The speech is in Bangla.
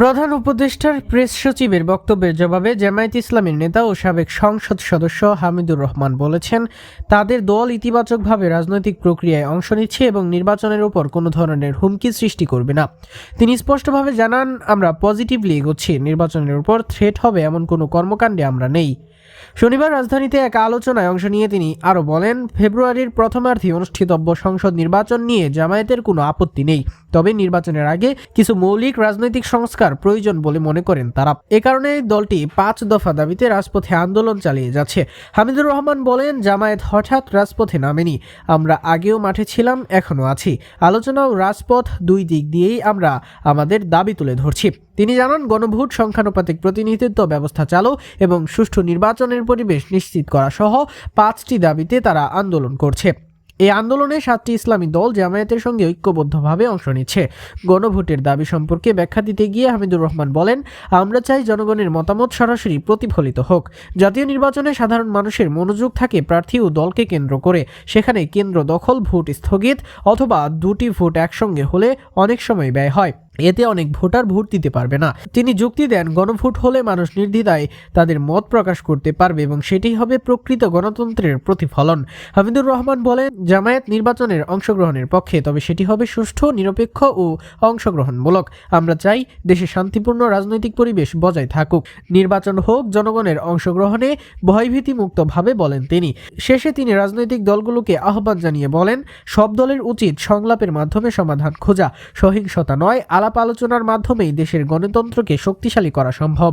প্রধান উপদেষ্টার প্রেস সচিবের বক্তব্যের জবাবে জামায়াত ইসলামের নেতা ও সাবেক সংসদ সদস্য হামিদুর রহমান বলেছেন, তাদের দল ইতিবাচকভাবে রাজনৈতিক প্রক্রিয়ায় অংশ নিচ্ছে এবং নির্বাচনের উপর কোনো ধরনের হুমকি সৃষ্টি করবে না। তিনি স্পষ্টভাবে জানান, আমরা পজিটিভলি এগোচ্ছি, নির্বাচনের উপর থ্রেট হবে এমন কোনো কর্মকাণ্ডে আমরা নেই। শনিবার রাজধানীতে এক আলোচনায় অংশ নিয়ে তিনি আরও বলেন, ফেব্রুয়ারির প্রথমার্ধে অনুষ্ঠিতব্য সংসদ নির্বাচন নিয়ে জামায়াতের কোনো আপত্তি নেই। তবে নির্বাচনের আগে কিছু মৌলিক রাজনৈতিক সংস্কার প্রয়োজন বলে মনে করেন তারা। এ কারণে দলটি পাঁচ দফা দাবিতে রাজপথে আন্দোলন চালিয়ে যাচ্ছে। হামিদুর রহমান বলেন, জামায়াত হঠাৎ রাজপথে নামেনি। আমরা আগেও মাঠে ছিলাম, এখনও আছি। আলোচনা ও রাজপথ দুই দিক দিয়েই আমরা আমাদের দাবি তুলে ধরছি। তিনি জানান, গণভোট সংখ্যানুপাতিক প্রতিনিধিত্ব ব্যবস্থা চালু এবং সুষ্ঠু নির্বাচনের পরিবেশ নিশ্চিত করা সহ পাঁচটি দাবিতে তারা আন্দোলন করছে। এই আন্দোলনে সাতটি ইসলামী দল জামায়াতের সঙ্গে ঐক্যবদ্ধভাবে অংশ নিচ্ছে। গণভোটের দাবি সম্পর্কে ব্যাখ্যা দিতে গিয়ে হামিদুর রহমান বলেন, আমরা চাই জনগণের মতামত সরাসরি প্রতিফলিত হোক। জাতীয় নির্বাচনে সাধারণ মানুষের মনোযোগ থাকে প্রার্থী ও দলকে কেন্দ্র করে। সেখানে কেন্দ্র দখল, ভোট স্থগিত অথবা দুটি ভোট একসঙ্গে হলে অনেক সময় ব্যয় হয়। এতে অনেক ভোটার ভোট দিতে পারবে না। তিনি যুক্তি দেন, গণভোট হলে মানুষ নির্দ্বিধায় তাদের মত প্রকাশ করতে পারবে এবং সেটি হবে প্রকৃত গণতন্ত্রের প্রতিফলন। হামিদুর রহমান বলেন, জামায়াত নির্বাচনের অংশগ্রহণের পক্ষে, তবে সেটি হবে সুষ্ঠু, নিরপেক্ষ ও অংশগ্রহণমূলক। আমরা চাই দেশে শান্তিপূর্ণ রাজনৈতিক পরিবেশ বজায় থাকুক। নির্বাচন হোক, জনগণের অংশগ্রহণে ভয়ভীতি মুক্তভাবে বলেন তিনি। শেষে তিনি রাজনৈতিক দলগুলোকে আহ্বান জানিয়ে বলেন, সব দলের উচিত সংলাপের মাধ্যমে সমাধান খোঁজা। সহিংসতা নয় আলাপ আলোচনার মাধ্যমেই দেশের গণতন্ত্রকে শক্তিশালী করা সম্ভব।